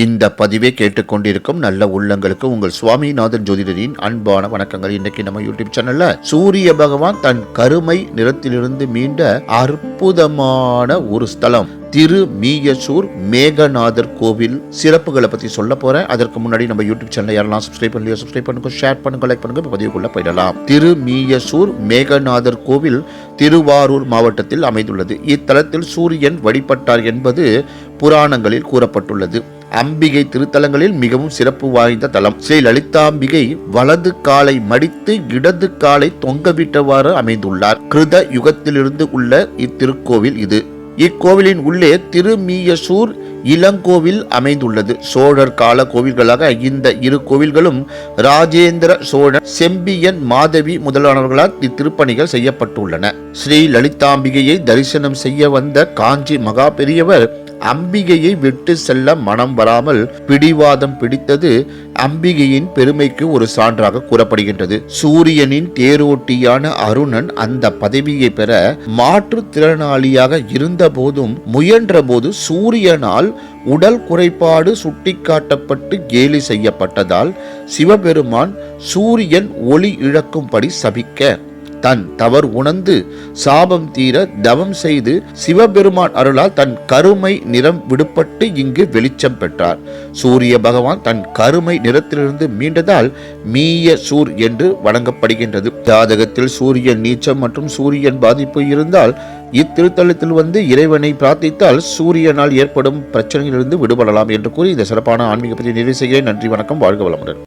இந்த பதிவை கேட்டுக்கொண்டிருக்கும் நல்ல உள்ளங்களுக்கு உங்கள் சுவாமிநாதன் ஜோதிடரின் அன்பான வணக்கங்கள். இன்னைக்கு நம்ம யூடியூப் சேனல்ல சூரிய பகவான் தன் கருமை நிறத்திலிருந்து மீண்ட அற்புதமான ஒரு ஸ்தலம் திரு மீயசூர் மேகநாதர் கோவில் சிறப்புகளை பத்தி சொல்ல போறேன். அதற்கு முன்னாடி நம்ம யூடியூப் சேனல் யாரெல்லாம் சப்ஸ்கிரைப் பண்ணலையோ சப்ஸ்கிரைப் பண்ணுங்க ஷேர் பண்ணுங்க லைக் பண்ணுங்க இப்ப பதிவுக்குள்ள போயிடலாம். திரு மீயசூர் மேகநாதர் கோவில் திருவாரூர் மாவட்டத்தில் அமைந்துள்ளது. இத்தலத்தில் சூரியன் வழிபட்டார் என்பது புராணங்களில் கூறப்பட்டுள்ளது. அம்பிகை திருத்தலங்களில் மிகவும் சிறப்பு வாய்ந்த தலம். ஸ்ரீ லலிதாம்பிகை வலது காலை மடித்து இடது காலை தொங்கவிட்டவாறு அமைந்துள்ளார். கிருத யுகத்திலிருந்து உள்ள இத்திருக்கோவில் இது. இக்கோவிலின் உள்ளே திருமீயசூர் இளங்கோவில் அமைந்துள்ளது. சோழர் கால கோவில்களாக இந்த இரு கோவில்களும் ராஜேந்திர சோழன் செம்பியன் மாதவி முதலானவர்களால் இத்திருப்பணிகள் செய்யப்பட்டுள்ளன. ஸ்ரீ லலிதாம்பிகையை தரிசனம் செய்ய வந்த காஞ்சி மகா பெரியவர் அம்பிகையை விட்டு செல்ல மனம் வராமல் பிடிவாதம் பிடித்தது அம்பிகையின் பெருமைக்கு ஒரு சான்றாக கூறப்படுகின்றது. சூரியனின் தேரோட்டியான அருணன் அந்த பதவியை பெற மாற்றுத்திறனாளியாக இருந்த போதும் முயன்ற போது சூரியனால் உடல் குறைபாடு சுட்டிக்காட்டப்பட்டு கேலி செய்யப்பட்டதால் சிவபெருமான் சூரியன் ஒளி இழக்கும்படி சபிக்க தன் தவறு உணர்ந்து சாபம் தீர தவம் செய்து சிவபெருமான் அருளால் தன் கருமை நிறம் விடுபட்டு இங்கு வெளிச்சம் பெற்றார். சூரிய பகவான் தன் கருமை நிறத்திலிருந்து மீண்டதால் மீய சூர் என்று வழங்கப்படுகின்றது ஜாதகத்தில் சூரியன் நீச்சம் மற்றும் சூரியன் பாதிப்பு இருந்தால் இத்திருத்தலத்தில் வந்து இறைவனை பிரார்த்தித்தால் சூரியனால் ஏற்படும் பிரச்சனையிலிருந்து விடுபடலாம் என்று கூறி இந்த சிறப்பான ஆன்மீக பற்றி நிறைவு செய்கிறேன். நன்றி வணக்கம் வாழ்க வளமுடன்.